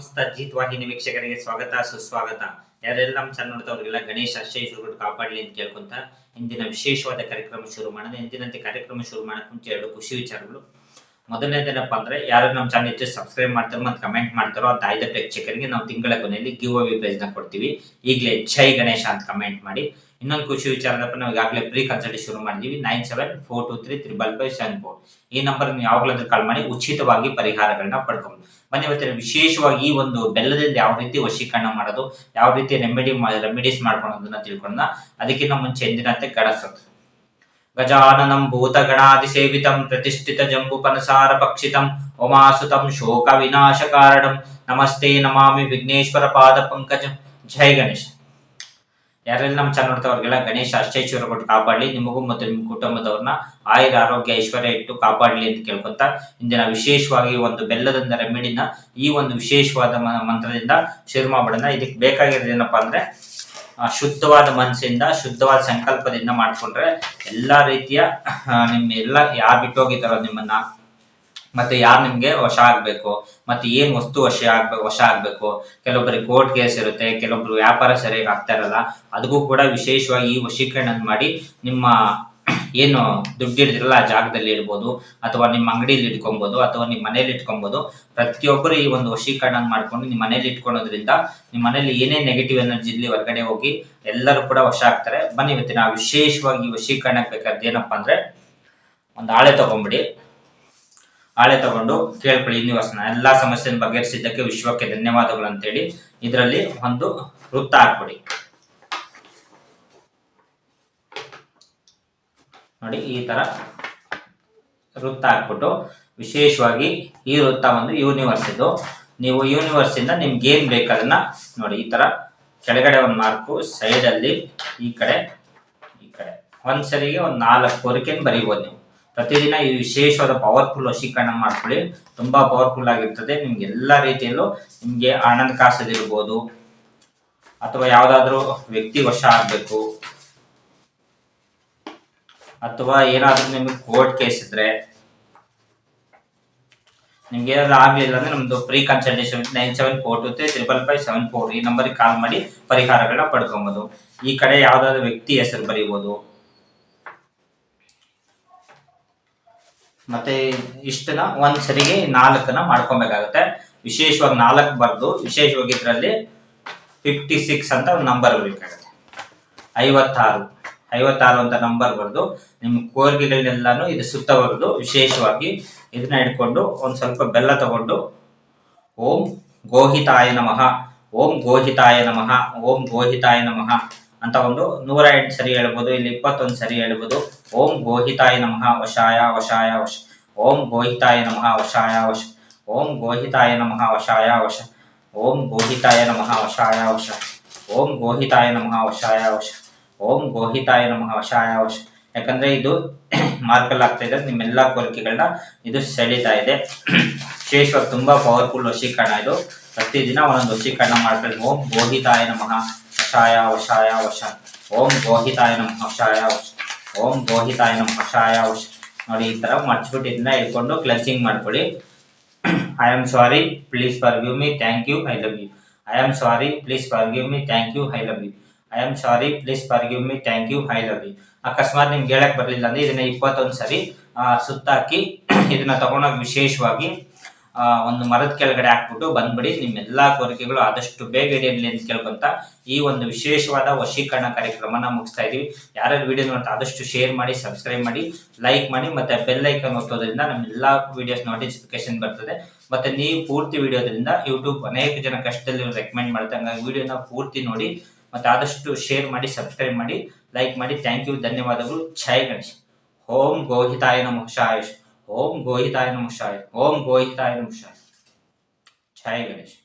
ಸಮಸ್ತ ಜೀತ್ ವಾಹಿನಿ ವೀಕ್ಷಕರಿಗೆ ಸ್ವಾಗತ, ಸುಸ್ವಾಗತ. ಯಾರೆಲ್ಲ ನಮ್ಮ ಚಾನಲ್ ನೋಡ್ತಾವ್ರಿಗೆಲ್ಲ ಗಣೇಶ ಆಶ್ರಯಿಸುಗಳು ಕಾಪಾಡಲಿ ಅಂತ ಕೇಳ್ಕೊಂತ ಇಂದಿನ ವಿಶೇಷವಾದ ಕಾರ್ಯಕ್ರಮ ಶುರು ಮಾಡೋಣ. ಇಂದಿನಂತೆ ಕಾರ್ಯಕ್ರಮ ಶುರು ಮಾಡಕ್ ಮುಂಚೆ ಎರಡು ಖುಷಿ ವಿಚಾರಗಳು. ಮೊದಲನೇದೇನಪ್ಪ ಅಂದ್ರೆ ಯಾರು ನಮ್ಮ ಚಾನಲ್ ಹೆಚ್ಚು ಸಬ್ಸ್ಕ್ರೈಬ್ ಮಾಡ್ತಾರೋ ಮತ್ತೆ ಕಮೆಂಟ್ ಮಾಡ್ತಾರೋ ಅಂತ ಆಯ್ದ ಪ್ರೇಕ್ಷಕರಿಗೆ ನಾವು ತಿಂಗಳ ಕೊನೆಯಲ್ಲಿ ಗಿವ್ ಅವೇ ಪ್ರೈಸ್ನ ಕೊಡ್ತೀವಿ. ಈಗಲೇ ಜೈ ಗಣೇಶ ಅಂತ ಕಮೆಂಟ್ ಮಾಡಿ. ಇನ್ನೊಂದು ಖುಷಿ ವಿಚಾರದಪ್ಪ ನಾವು ಈಗಾಗಲೇ ಪ್ರೀ ಕನ್ಸಲ್ಟ್ ಶುರು ಮಾಡಿದೀವಿ. Nine seven four two three triple five seven four ಈ ನಂಬರ್ ನೀವು ಯಾವಾಗಲಾದ್ರೂ ಕಾಲ್ ಮಾಡಿ ಉಚಿತವಾಗಿ ಪರಿಹಾರಗಳನ್ನ ಪಡ್ಕೊಂಡು ಬನ್ನಿ ಇವತ್ತಿನ ವಿಶೇಷವಾಗಿ ಈ ಒಂದು ಬೆಲ್ಲದಿಂದ ಯಾವ ರೀತಿ ವಶೀಕರಣ ಮಾಡೋದು, ಯಾವ ರೀತಿ ರೆಮಿಡಿ ರೆಮಿಡೀಸ್ ಮಾಡ್ಕೊಳೋದನ್ನ ತಿಳ್ಕೊಂಡ ಅದಕ್ಕಿಂತ ಮುಂಚೆ ಎಂದಿನಂತೆ ಗಡಸತ್ತು ಪಕ್ಷಿತಂ ಉಮಾಸುತಂ ಶೋಕ ವಿನಾಶ ಕಾರಣಂ ನಮಸ್ತೆ ನಮಾಮಿ ವಿಘ್ನೇಶ್ವರ ಪಾದ ಪಂಕಜ ಜೈ ಗಣೇಶ ಯಾರೆಲ್ಲ ನಮ್ಮ ಚಾನಲ್ ನೋಡ್ತಾವ್ರಿಗೆಲ್ಲ ಗಣೇಶ ಅಷ್ಟೈಶ್ವರ ಕೊಟ್ಟು ಕಾಪಾಡಲಿ. ನಿಮಗೂ ಮತ್ತು ನಿಮ್ಮ ಕುಟುಂಬದವ್ರನ್ನ ಆಯುರ ಆರೋಗ್ಯ, ಐಶ್ವರ್ಯ ಇಟ್ಟು ಕಾಪಾಡಲಿ ಅಂತ ಕೇಳ್ಕೊತಾ ಇಂದಿನ ವಿಶೇಷವಾಗಿ ಒಂದು ಬೆಲ್ಲದಿಂದ ರೆಮಿಡಿನ ಈ ಒಂದು ವಿಶೇಷವಾದ ಮಂತ್ರದಿಂದ ಶುರು ಮಾಡ್ಬಿಡೋಣ ಇದಕ್ಕೆ ಬೇಕಾಗಿರೋದು ಏನಪ್ಪಾ ಅಂದ್ರೆ ಶುದ್ಧವಾದ ಮನಸ್ಸಿಂದ, ಶುದ್ಧವಾದ ಸಂಕಲ್ಪದಿಂದ ಮಾಡ್ಕೊಂಡ್ರೆ ಎಲ್ಲಾ ರೀತಿಯ ನಿಮ್ಮ ಎಲ್ಲ ಯಾರು ಬಿಟ್ಟೋಗಿದ್ದಾರೋ ನಿಮ್ಮನ್ನ, ಮತ್ತೆ ಯಾರು ನಿಮ್ಗೆ ವಶ ಆಗ್ಬೇಕು, ಮತ್ತೆ ಏನ್ ವಸ್ತು ವಶ ಆಗ್ಬೇಕು ವಶ ಆಗ್ಬೇಕು ಕೆಲವೊಬ್ಬರಿಗೆ ಕೋರ್ಟ್ ಕೇಸ್ ಇರುತ್ತೆ, ಕೆಲವೊಬ್ರು ವ್ಯಾಪಾರ ಸರಿಯಾಗಿ ಆಗ್ತಾ ಇರಲ್ಲ, ಅದಕ್ಕೂ ಕೂಡ ವಿಶೇಷವಾಗಿ ಈ ವಶೀಕರಣ ಮಾಡಿ ನಿಮ್ಮ ಏನು ದುಡ್ಡು ಹಿಡಿದಿರಲ್ಲ ಆ ಜಾಗದಲ್ಲಿ ಇಡ್ಬೋದು, ಅಥವಾ ನಿಮ್ಮ ಅಂಗಡಿಯಲ್ಲಿ ಇಟ್ಕೊಬೋದು, ಅಥವಾ ನಿಮ್ಮ ಮನೇಲಿ ಇಟ್ಕೊಬೋದು, ಪ್ರತಿಯೊಬ್ಬರು ಈ ಒಂದು ವಶೀಕರಣ ಮಾಡ್ಕೊಂಡು ನಿಮ್ಮ ಮನೇಲಿ ಇಟ್ಕೊಳೋದ್ರಿಂದ ನಿಮ್ಮ ಮನೇಲಿ ಏನೇ ನೆಗೆಟಿವ್ ಎನರ್ಜಿ ಇಲ್ಲಿ ಹೊರಗಡೆ ಹೋಗಿ ಎಲ್ಲರೂ ಕೂಡ ವಶ ಆಗ್ತಾರೆ. ಬನ್ನಿ ಇವತ್ತಿನ ವಿಶೇಷವಾಗಿ ವಶೀಕರಣಕ್ಕೆ ಬೇಕಾದ ಏನಪ್ಪಾ ಅಂದ್ರೆ ಒಂದು ಹಾಳೆ ತಗೊಂಬಿಡಿ. ಹಾಳೆ ತಗೊಂಡು ಕೇಳ್ಕೊಳ್ಳಿ ಯೂನಿವರ್ಸ್ನ ಎಲ್ಲ ಸಮಸ್ಯೆನ ಬಗೆಹರಿಸಿದ್ದಕ್ಕೆ ವಿಶ್ವಕ್ಕೆ ಧನ್ಯವಾದಗಳು ಅಂತೇಳಿ. ಇದರಲ್ಲಿ ಒಂದು ವೃತ್ತ ಹಾಕ್ಬಿಡಿ. ನೋಡಿ, ಈ ತರ ವೃತ್ತ ಹಾಕ್ಬಿಟ್ಟು ವಿಶೇಷವಾಗಿ ಈ ವೃತ್ತ ಒಂದು ಯೂನಿವರ್ಸ್ ಇದು. ನೀವು ಯೂನಿವರ್ಸ್ ಇಂದ ನಿಮ್ಗೆ ಏನ್ ಬೇಕದನ್ನ ನೋಡಿ, ಈ ತರ ಕೆಳಗಡೆ ಒಂದು ಮಾರ್ಕು ಸೈಡ್ ಅಲ್ಲಿ ಈ ಕಡೆ ಈ ಕಡೆ. ಒಂದ್ ಸರಿಗೆ ಒಂದ್ ನಾಲ್ಕು ಕೋರಿಕೆನ ಬರೀಬೋದು ನೀವು. ಪ್ರತಿದಿನ ಈ ವಿಶೇಷವಾದ ಪವರ್ಫುಲ್ ವಶೀಕರಣ ಮಾಡ್ಕೊಳ್ಳಿ. ತುಂಬಾ ಪವರ್ಫುಲ್ ಆಗಿರ್ತದೆ. ನಿಮ್ಗೆ ಎಲ್ಲಾ ರೀತಿಯಲ್ಲೂ ನಿಮ್ಗೆ ಆನಂದ ಕಾಸದಿರ್ಬೋದು. ಅಥವಾ ಯಾವ್ದಾದ್ರು ವ್ಯಕ್ತಿ ವಶ ಆಗ್ಬೇಕು. ಅಥವಾ ಏನಾದ್ರೂ ನಿಮ್ಗೆ ಕೋರ್ಟ್ ಕೇಸ್ ಇದ್ರೆ, ನಿಮ್ಗೆ ಏನಾದ್ರು ಆಗ್ಲಿಲ್ಲ ಅಂದ್ರೆ ನಮ್ದು pre consultation nine seven four two three triple five seven four ಈ ನಂಬರ್ಗೆ ಕಾಲ್ ಮಾಡಿ ಪರಿಹಾರಗಳನ್ನ ಪಡ್ಕೊಬೋದು. ಈ ಕಡೆ ಯಾವ್ದಾದ್ರು ವ್ಯಕ್ತಿ ಹೆಸರು ಬರೀಬೋದು. ಮತ್ತೆ ಇಷ್ಟನ್ನ ಒಂದ್ ಸರಿಗೆ ನಾಲ್ಕನ್ನ ಮಾಡ್ಕೊಬೇಕಾಗತ್ತೆ. ವಿಶೇಷವಾಗಿ ನಾಲ್ಕು ಬರ್ದು ವಿಶೇಷವಾಗಿ ಇದರಲ್ಲಿ ಫಿಫ್ಟಿ ಸಿಕ್ಸ್ ಅಂತ ಒಂದು ನಂಬರ್ ಬರಬೇಕಾಗತ್ತೆ. ಐವತ್ತಾರು. ಐವತ್ತಾರು ಅಂತ ನಂಬರ್ ಬರೆದು. ನಿಮ್ಮ ಕೋರಿಕೆಗಳನ್ನೆಲ್ಲಾನು ಇದು ಸುತ್ತ ಬರೆದು ವಿಶೇಷವಾಗಿ ಇದನ್ನ ಇಟ್ಕೊಂಡು ಒಂದು ಸ್ವಲ್ಪ ಬೆಲ್ಲ ತಗೊಂಡು ಓಂ ಗೋಹಿತಾಯ ನಮಃ, ಓಂ ಗೋಹಿತಾಯ ನಮಃ, ಓಂ ಗೋಹಿತಾಯ ನಮಃ ಅಂತ ಒಂದು ನೂರ ಎಂಟು ಸರಿ ಹೇಳ್ಬೋದು, ಇಲ್ಲಿ ಇಪ್ಪತ್ತೊಂದು ಸರಿ ಹೇಳ್ಬೋದು. ಓಂ ಗೋಹಿತಾಯ ನಮಃ, ವಶಾಯ ವಶಾಯ, ವಶ, ಓಂ ಗೋಹಿತಾಯ ನಮಃ, ವಶಾಯ, ವಶ, ಓಂ ಗೋಹಿತಾಯ ನಮಃ, ವಶಾಯ, ವಶ, ಓಂ ಗೋಹಿತಾಯ ನಮಃ, ವಶಾಯ, ವಶ, ಓಂ ಗೋಹಿತಾಯ ನಮಃ, ವಶಾಯ, ವಶ. ಓಂ ಗೋಹಿತಾಯ ನಮಃ ವಶಾಯ ವಶ. ಯಾಕಂದ್ರೆ ಇದು ಮಾರ್ಕಲ್ ಆಗ್ತಾ ಇದೆ. ನಿಮ್ಮೆಲ್ಲಾ ಕೋರಿಕೆಗಳನ್ನ ಇದು ಸೆಳೀತಾ ಇದೆ. ವಿಶೇಷವಾಗಿ ತುಂಬಾ ಪವರ್ಫುಲ್ ವಶೀಕರಣ ಇದು. ಪ್ರತಿದಿನ ಒಂದೊಂದು ವಶೀಕರಣ ಮಾಡ್ಕೊಳ್ಳಿ ಓಂ ಗೋಹಿತಾಯ ನಮಃ ವಶಾಯ ವಶಾಯ ವಶ ಓಂ ಗೋಹಿತಾಯ ನಮಃ ವಶಾಯ ವಶ. ಓಂ ಗೋಹಿತಾಯ ನಮಃ ವಶಾಯ ವಶ. ನೋಡಿ, ಈ ತರ ಮರ್ಚ್ಬಿಟ್ಟು ಇದನ್ನ ಇಟ್ಕೊಂಡು ಕ್ಲಚಿಂಗ್ ಮಾಡ್ಕೊಳ್ಳಿ. I am sorry please forgive me thank you I love you I am sorry please forgive me thank you I love you I am sorry please forgive me thank you I love you ಅಕಸ್ಮಾತ್ ನಿಮ್ಗೆ ಹೇಳಕ್ ಬರಲಿಲ್ಲ ಅಂದ್ರೆ ಇದನ್ನ ಇಪ್ಪತ್ತೊಂದು ಸರಿ ಸುತ್ತಾಕಿ ಇದನ್ನ ತಗೊಂಡೋಗಿ ವಿಶೇಷವಾಗಿ ಒಂದು ಮರದ ಕೆಳಗಡೆ ಹಾಕ್ಬಿಟ್ಟು ಬಂದ್ಬಿಡಿ. ನಿಮ್ಮೆಲ್ಲಾ ಕೋರಿಕೆಗಳು ಆದಷ್ಟು ಬೇಗ ಇಡೀ ಅಂತ ಕೇಳ್ಕೊಂತ ಈ ಒಂದು ವಿಶೇಷವಾದ ವಶೀಕರಣ ಕಾರ್ಯಕ್ರಮನ ಮುಗಿಸ್ತಾ ಇದೀವಿ. ಯಾರ್ಯಾರು ವಿಡಿಯೋ ನೋಡ್ತಾ ಆದಷ್ಟು ಶೇರ್ ಮಾಡಿ ಸಬ್ಸ್ಕ್ರೈಬ್ ಮಾಡಿ ಲೈಕ್ ಮಾಡಿ, ಮತ್ತೆ ಬೆಲ್ ಐಕನ್ ಒತ್ತೋದ್ರಿಂದ ನಮ್ಮ ಎಲ್ಲಾ ವಿಡಿಯೋಸ್ ನೋಟಿಫಿಕೇಶನ್ ಬರ್ತದೆ. ಮತ್ತೆ ನೀವು ಪೂರ್ತಿ ವಿಡಿಯೋದ್ರಿಂದ ಯೂಟ್ಯೂಬ್ ಅನೇಕ ಜನ ಕಷ್ಟದಲ್ಲಿ ರೆಕಮೆಂಡ್ ಮಾಡ್ತಾರೆ ವಿಡಿಯೋನ ಪೂರ್ತಿ ನೋಡಿ ಮತ್ತೆ ಆದಷ್ಟು ಶೇರ್ ಮಾಡಿ ಸಬ್ಸ್ಕ್ರೈಬ್ ಮಾಡಿ ಲೈಕ್ ಮಾಡಿ. ಥ್ಯಾಂಕ್ ಯು ಧನ್ಯವಾದಗಳು. ಜೈ ಗಣೇಶ್. ಓಂ ಗೋಹಿತಾಯ ನಮಃ. ಶಾಯುಷ್ ಓಂ ಗೋಹಿತಾಯ ನಮಃ. ಶಾಯುಷ್ ಓಂ ಗೋಹಿತಾಯ ನಮಃ. ಶಾಯುಷ್ ಜೈ ಗಣೇಶ್.